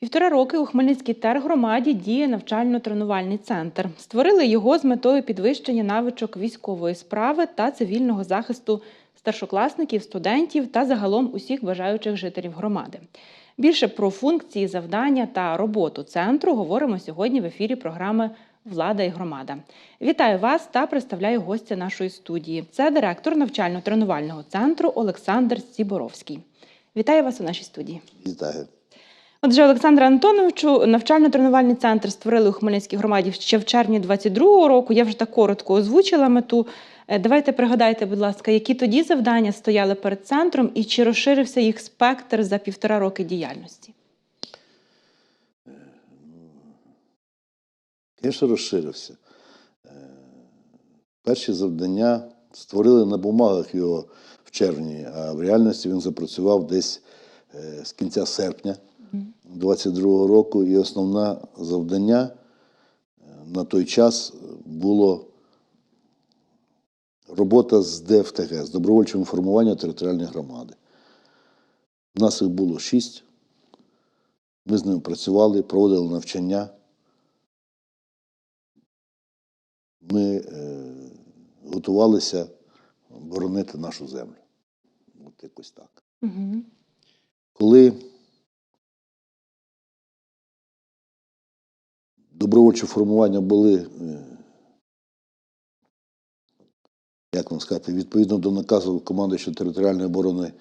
Півтора роки у Хмельницькій тергромаді діє навчально-тренувальний центр. Створили його з метою підвищення навичок військової справи та цивільного захисту старшокласників, студентів та загалом усіх бажаючих жителів громади. Більше про функції, завдання та роботу центру говоримо сьогодні в ефірі програми Влада і громада. Вітаю вас та представляю гостя нашої студії. Це директор навчально-тренувального центру Олександр Сіборовський. Вітаю вас у нашій студії. Вітаю. Отже, Олександра Антоновичу, навчально-тренувальний центр створили у Хмельницькій громаді ще в червні 22-го року. Я вже так коротко озвучила мету. Е, Давайте пригадайте, будь ласка, які тоді завдання стояли перед центром і чи розширився їх спектр за півтора роки діяльності? Звісно, розширився. Е, Перші завдання створили на бумагах його в червні, а в реальності він запрацював десь е, з кінця серпня 22-го року. І основне завдання е, на той час було робота з ДФТГ, з добровольчим формуванням територіальної громади. У нас їх було шість. Ми з ними працювали, проводили навчання. ми е, готувалися боронити нашу землю. От якось так. Угу. Коли добровольчі формування були, е, як вам сказати, відповідно до наказу командуючого територіальної оборони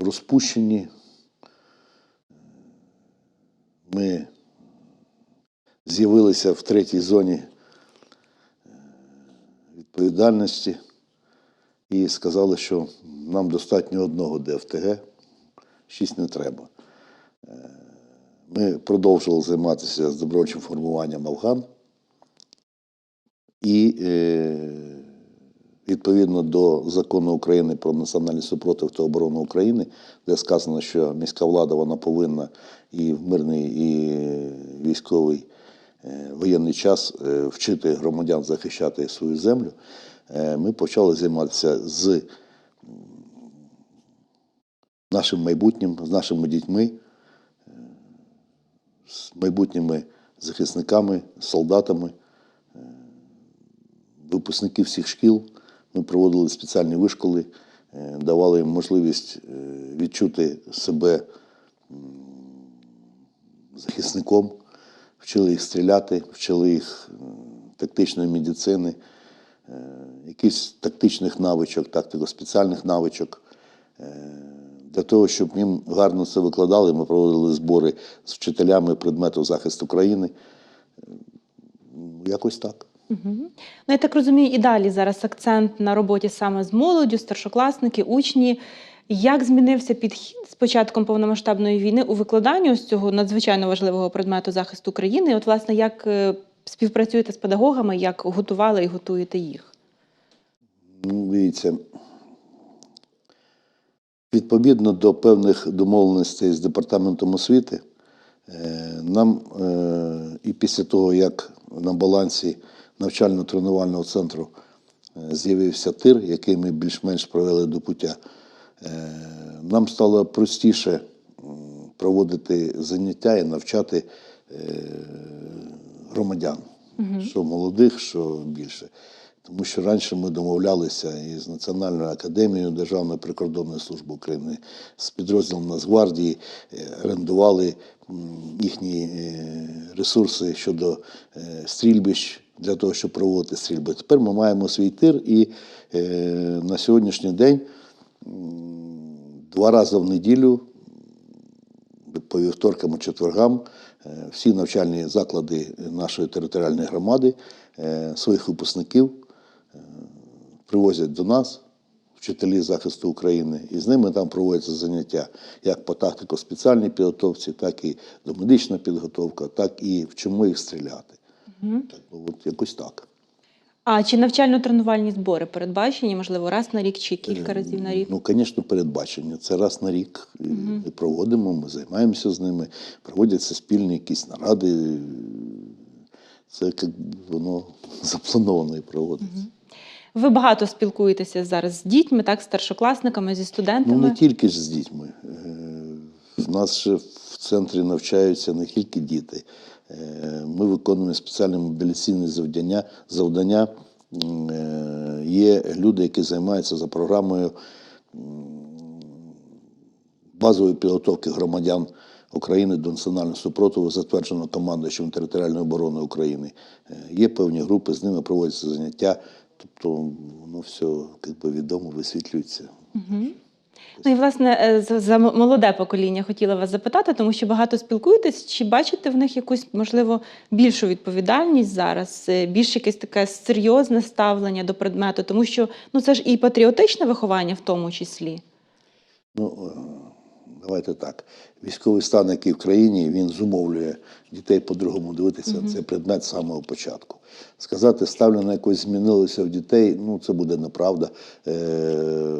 розпущені, ми з'явилися в третій зоні е, відповідальності і сказали, що нам достатньо одного ДФТГ, шість не треба. Ми продовжували займатися з добровольчим формуванням Афган. І е, відповідно до закону України про національний супротив та оборону України, де сказано, що міська влада вона повинна і в мирний, і військовий е, воєнний час е, вчити громадян захищати свою землю, ми почали займатися з нашим майбутнім, з нашими дітьми, з майбутніми захисниками, солдатами, е, випускники всіх шкіл. Ми проводили спеціальні вишколи, е, давали їм можливість е, відчути себе захисником, вчили їх стріляти, вчили їх тактичної медицини, якихось тактичних навичок, тактико-спеціальних навичок. Для того, щоб їм гарно це викладали, ми проводили збори з вчителями предмету захисту країни. Якось так. Угу. Ну, я так розумію, і далі зараз акцент на роботі саме з молоддю, старшокласники, учні. Як змінився підхід з початком повномасштабної війни у викладанні ось цього надзвичайно важливого предмету захисту країни? І от, власне, як е, співпрацюєте з педагогами, як готували і готуєте їх? Ну, дивіться, відповідно до певних домовленостей з департаментом освіти, е, нам е, і після того, як на балансі навчально-тренувального центру е, з'явився тир, який ми більш-менш провели до пуття, нам стало простіше проводити заняття і навчати громадян, що молодих, що більше. Тому що раніше ми домовлялися із Національною академією Державної прикордонної служби України з підрозділом Нацгвардії, е, орендували їхні е, ресурси щодо е, стрільбищ для того, щоб проводити стрільби. Тепер ми маємо свій тир, і на сьогоднішній день два рази в неділю по вівторкам і четвергам всі навчальні заклади нашої територіальної громади своїх випускників привозять до нас, вчителі захисту України, і з ними там проводяться заняття як по тактико-спеціальній підготовці, так і домедична підготовка, так і вчимо їх стріляти. Так, ну, от якось так. А чи навчально-тренувальні збори передбачені, можливо, раз на рік чи кілька разів на рік? Ну, звісно, передбачення. Це раз на рік і ми проводимо, ми займаємося з ними, проводяться спільні якісь наради. Це як воно заплановано і проводиться. Ви багато спілкуєтеся зараз з дітьми, так, з старшокласниками, зі студентами? Ну, не тільки ж з дітьми. Е, В нас ще в центрі навчаються не тільки діти. Е, Ми виконуємо спеціальне мобіляційне завдання. завдання. Е, Є люди, які займаються за програмою базової підготовки громадян України до національного супротиву, затверджено командуючим територіальної оборони України. Є певні групи, з ними проводяться заняття, тобто воно все як би, відомо висвітлюється. Ну і власне е, за, за молоде покоління хотіла вас запитати, тому що багато спілкуєтесь. Чи бачите в них якусь можливо більшу відповідальність зараз, е, більш якесь таке серйозне ставлення до предмету, тому що ну це ж і патріотичне виховання в тому числі. Ну, е, давайте так. Військовий стан, який в країні, він зумовлює дітей по-другому дивитися на цей предмет з самого початку. Сказати, ставлення якось змінилося в дітей, ну це буде неправда. Е,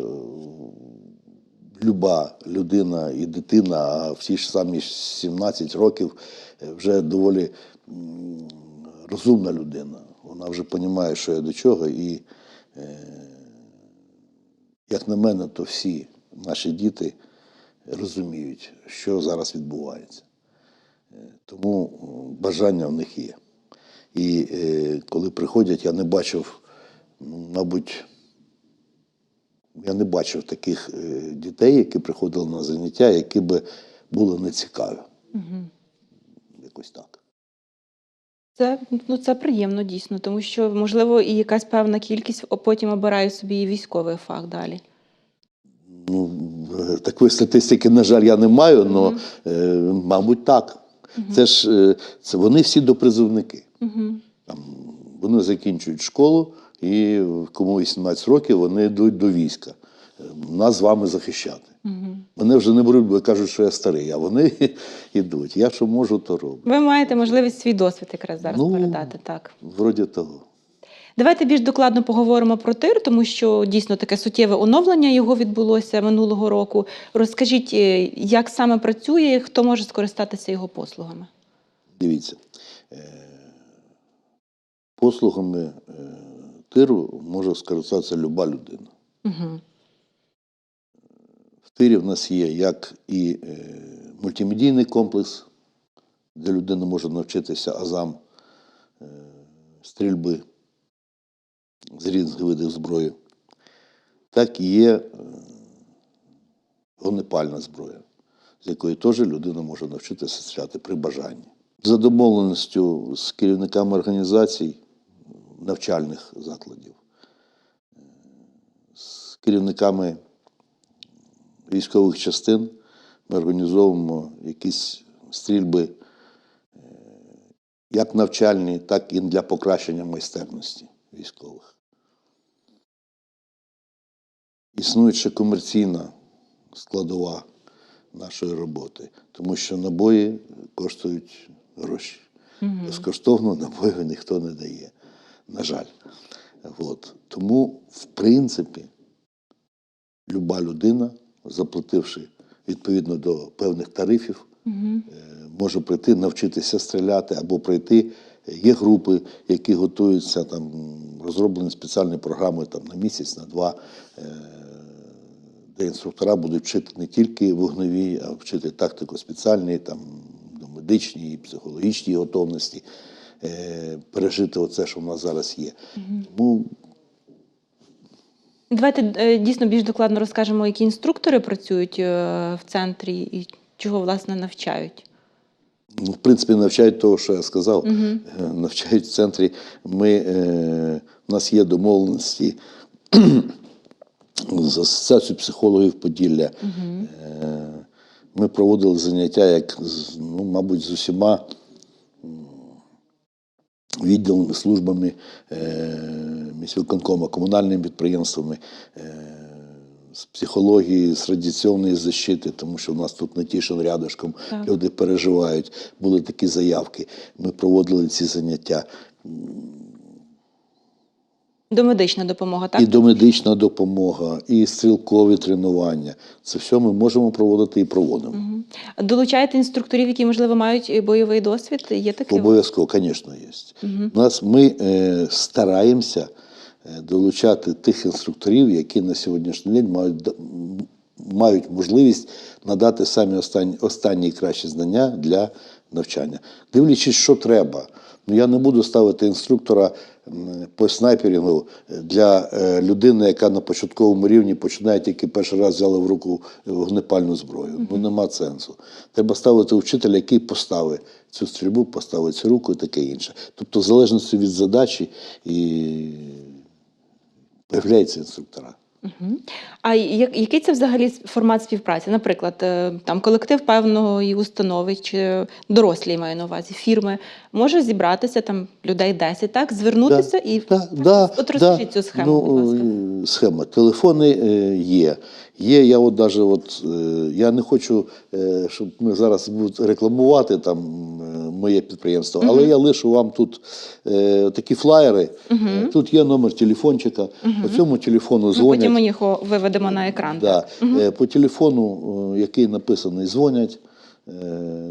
люба людина і дитина, а всі ж самі 17 років е, вже доволі розумна людина. Вона вже розуміє, що я до чого, і як на мене, то всі наші діти розуміють, що зараз відбувається. Е, Тому бажання в них є. І е, коли приходять, я не бачив, ну, мабуть, я не бачив таких е, дітей, які приходили на заняття, які би були нецікаві. Якось так. Це ну це приємно дійсно, тому що можливо і якась певна кількість потім обирає собі і військовий фах далі. Ну, е, такої статистики, на жаль, я не маю, але, мабуть, так. Це ж е, це вони всі допризовники. Угу. Там, вони закінчують школу, і кому 18 років вони йдуть до війська. Е, Нас з вами захищати. Мене вже не беруть, бо кажуть, що я старий, а вони йдуть. Я що можу, то роблю. Ви маєте можливість свій досвід якраз зараз Ну, передати. Так. Вроді того. Давайте більш докладно поговоримо про тир, тому що дійсно таке суттєве оновлення його відбулося минулого року. Розкажіть, е, як саме працює, хто може скористатися його послугами? Дивіться, е, послугами е, тиру може скористатися люба людина. Угу. В тирі в нас є як і мультимедійний комплекс, де людина може навчитися азам стрільби з різних видів зброї, так і є е, вогнепальна зброя, з якої теж людина може навчитися стріляти при бажанні. За домовленістю з керівниками організацій навчальних закладів, е, з керівниками військових частин ми організовуємо якісь стрільби е, як навчальні, так і для покращення майстерності військових. Існує ще комерційна складова нашої роботи, тому що набої коштують гроші. Безкоштовно набої ніхто не дає, на жаль. От. Тому, в принципі, люба людина, заплативши відповідно до певних тарифів, е, може прийти навчитися стріляти або прийти. Є групи, які готуються там розроблені спеціальні програми там на місяць, на два, е, де інструктора будуть вчити не тільки вогневі, а вчити тактико спеціальні, там до медичній, психологічній готовності, е, пережити оце, що в нас зараз є. Тому Давайте е, дійсно більш докладно розкажемо, які інструктори працюють в центрі і чого власне навчають. Ну, в принципі, навчають того, що я сказав. Е, Навчають в центрі. Ми, е, у нас є домовленості з Асоціацією психологів Поділля. Е, ми проводили заняття, як, ну, мабуть, з усіма відділами, службами е, міськвиконкома, комунальними підприємствами. Е, з психології, з радіаційної защити, тому що в нас тут Натішин рядышком Так. люди переживають. Були такі заявки. Ми проводили ці заняття. Домедична допомога, так? І домедична допомога, і стрілкові тренування. Це все ми можемо проводити і проводимо. Мгм. Долучаєте інструкторів, які, можливо, мають бойовий досвід? Є таке? Обов'язково, звісно, є. У нас ми е, стараємося долучати тих інструкторів, які на сьогоднішній день мають мають можливість надати самі останні, останні і кращі знання для навчання. Дивлячись, що треба. Ну, я не буду ставити інструктора по снайперінгу для е, людини, яка на початковому рівні починає тільки перший раз взяла в руку вогнепальну зброю. Ну нема сенсу. Треба ставити вчителя, який поставить цю стрільбу, поставить цю руку і таке інше. Тобто, в залежності від задачі і появляються інструктора. А як, який це взагалі формат співпраці? Наприклад, е, там колектив певної установи чи дорослі маю на увазі фірми може зібратися там людей 10, так звернутися і Да, да, от розкажіть цю схему, Ну, будь ласка. е, Схема. Телефони е, є. Є, я от даже от, е, я не хочу, е, щоб ми зараз будуть рекламувати там е, моє підприємство, але я лишу вам тут е, такі флаєри. Тут є номер телефончика. По цьому телефону Ми дзвонять. потім ми їх виведемо на екран. Да. По телефону, який написаний, дзвонять,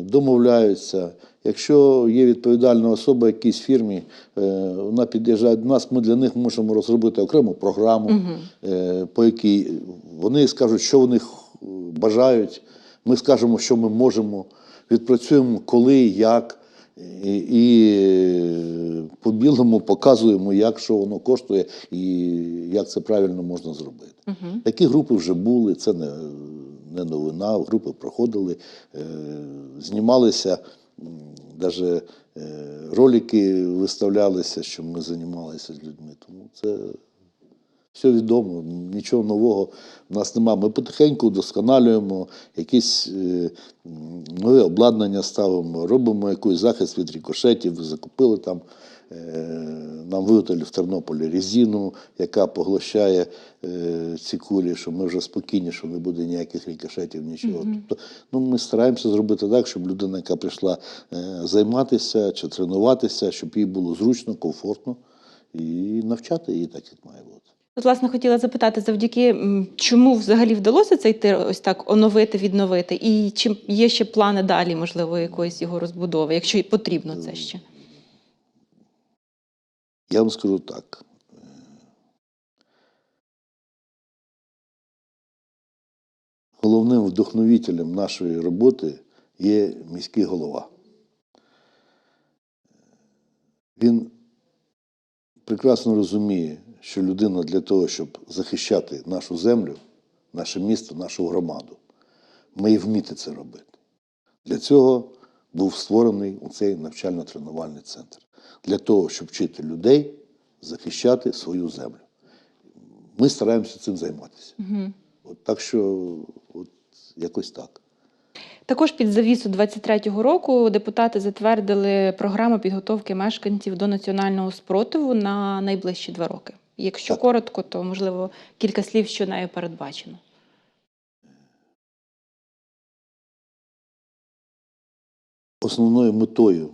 домовляються. Якщо є відповідальна особа в якійсь фірмі, е, вона під'їжджає до нас, ми для них можемо розробити окрему програму, е, по якій вони скажуть, що вони бажають. Ми скажемо, що ми можемо, відпрацюємо коли, як. І, і е, по білому показуємо, як що воно коштує і як це правильно можна зробити. Такі групи вже були, це не, не новина. Групи проходили, е, знімалися, навіть ролики виставлялися, що ми займалися з людьми. Тому це все відомо, нічого нового в нас немає. Ми потихеньку вдосконалюємо, якісь нові нове обладнання ставимо, робимо якийсь захист від рікошетів, закупили там. Е, Нам виготовили в Тернополі резину, яка поглощає е, ці кулі, що ми вже спокійні, що не буде ніяких рикошетів, нічого. Тобто, ну, ми стараємося зробити так, щоб людина, яка прийшла е, займатися чи тренуватися, щоб їй було зручно, комфортно і навчати її так, як має бути. От, власне, хотіла запитати, завдяки чому взагалі вдалося цей тир ось так оновити, відновити? І чи є ще плани далі, можливо, якоїсь його розбудови, якщо потрібно це ще? Я вам скажу так. Головним вдохновителем нашої роботи є міський голова. Він прекрасно розуміє, що людина для того, щоб захищати нашу землю, наше місто, нашу громаду, має вміти це робити. Для цього був створений цей навчально-тренувальний центр. Для того, щоб вчити людей захищати свою землю. Ми стараємося цим займатися. Угу. От, так що, от, якось так. Також під завісу 23-го року депутати затвердили програму підготовки мешканців до національного спротиву на найближчі два роки. Якщо Так. коротко, то можливо кілька слів, що нею передбачено. Основною метою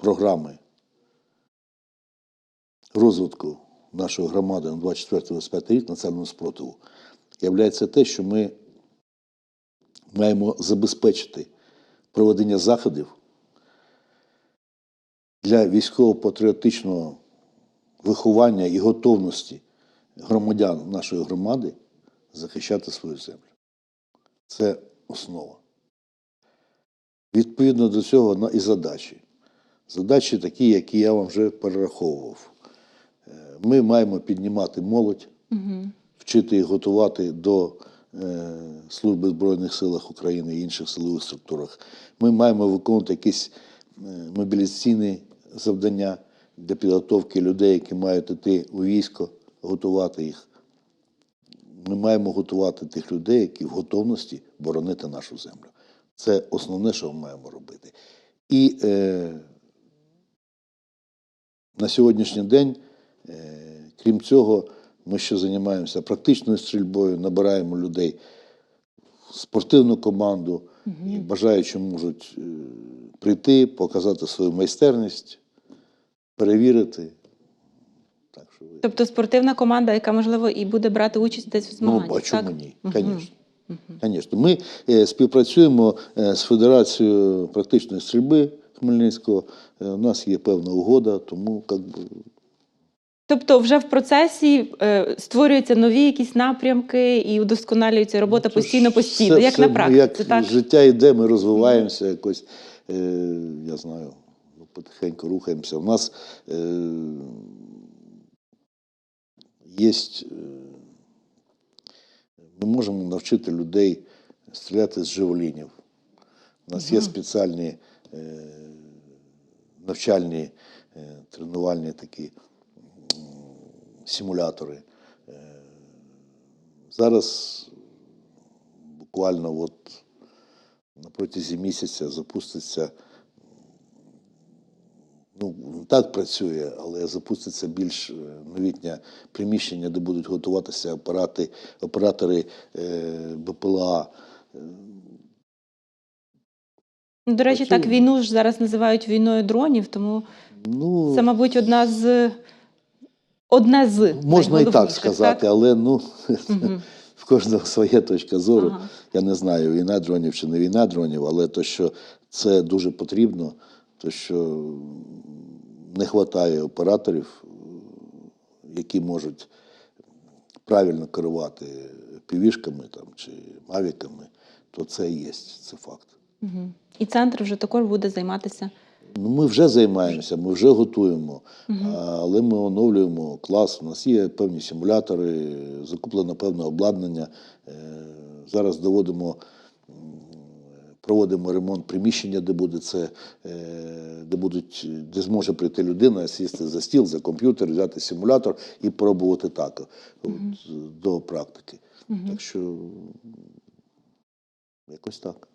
програми розвитку нашої громади на 24-25 рік національного спротиву є те, що ми маємо забезпечити проведення заходів для військово-патріотичного виховання і готовності громадян нашої громади захищати свою землю. Це основа. Відповідно до цього і задачі. Задачі такі, які я вам вже перераховував. Е, Ми маємо піднімати молодь, Угу. вчити їх готувати до е, служби в Збройних силах України і інших силових структурах. Ми маємо виконувати якісь е, мобілізаційні завдання для підготовки людей, які мають йти у військо, готувати їх. Ми маємо готувати тих людей, які в готовності боронити нашу землю. Це основне, що ми маємо робити. І е, на сьогоднішній день, е, крім цього, ми ще займаємося практичною стрільбою, набираємо людей в спортивну команду, і бажаючі можуть е, прийти, показати свою майстерність, перевірити. Так що ви... Тобто спортивна команда, яка можливо і буде брати участь десь в Ну, змаганнях. а чому так? ні? Звісно. Звісно. Ми е, співпрацюємо з Федерацією практичної стрільби Хмельницького. Е, у нас є певна угода, тому як би, Тобто, вже в процесі е, створюються нові якісь напрямки і удосконалюється робота Ну, постійно постійно, все- як все, на практиці. Як так? життя йде, ми розвиваємося якось, е, я знаю, ну, потихеньку рухаємося. У нас е, є. Ми можемо навчити людей стріляти з живолінів. У нас є спеціальні е, навчальні е, тренувальні такі симулятори. Е, зараз буквально от на протязі місяця запуститься. Ну, так працює, але запуститься більш е, новітнє приміщення, де будуть готуватися апарати, оператори е, БПЛА. Ну, До речі, так війну ж зараз називають війною дронів, тому Ну, це, мабуть, одна з одне з можна і так сказати, але ну, в кожного своя точка зору. Ага. Я не знаю, війна дронів чи не війна дронів, але то, що це дуже потрібно, то що не вистачає операторів, які можуть правильно керувати півішками там, чи мавіками, то це є, це факт. І центр вже також буде займатися. Ну, ми вже займаємося, ми вже готуємо, Мгм. але ми оновлюємо клас. У нас є певні симулятори, закуплено певне обладнання. Е, Зараз доводимо, проводимо ремонт приміщення, де буде це, е, де будуть, де зможе прийти людина, сісти за стіл, за комп'ютер, взяти симулятор і пробувати так от, до практики. Мгм. Так що якось так.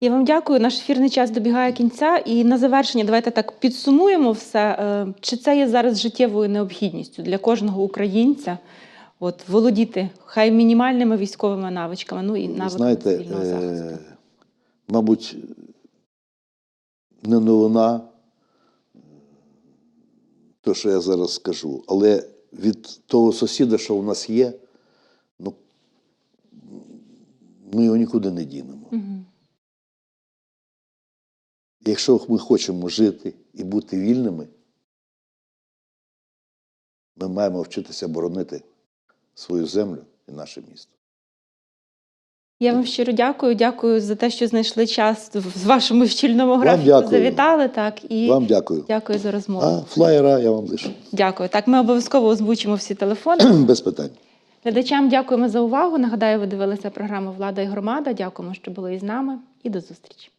Я вам дякую. Наш ефірний час добігає кінця. І на завершення давайте так підсумуємо все. Е, Чи це є зараз життєвою необхідністю для кожного українця? От володіти хай мінімальними військовими навичками, ну і Ви навиками знаєте, цивільного захисту. е, мабуть, не новина, то, що я зараз скажу, але від того сусіда, що у нас є, ну, ми його нікуди не дінемо. Мгм. Якщо ми хочемо жити і бути вільними, ми маємо вчитися боронити свою землю і наше місто. Я вам щиро дякую. Дякую за те, що знайшли час в вашому щільному графіку. Завітали так і Вам дякую. дякую за розмову. А флаєра я вам лишу. Дякую. Так, ми обов'язково озвучимо всі телефони. Без питань. Глядачам дякуємо за увагу. Нагадаю, ви дивилися програму Влада і громада. Дякуємо, що були із нами, і до зустрічі.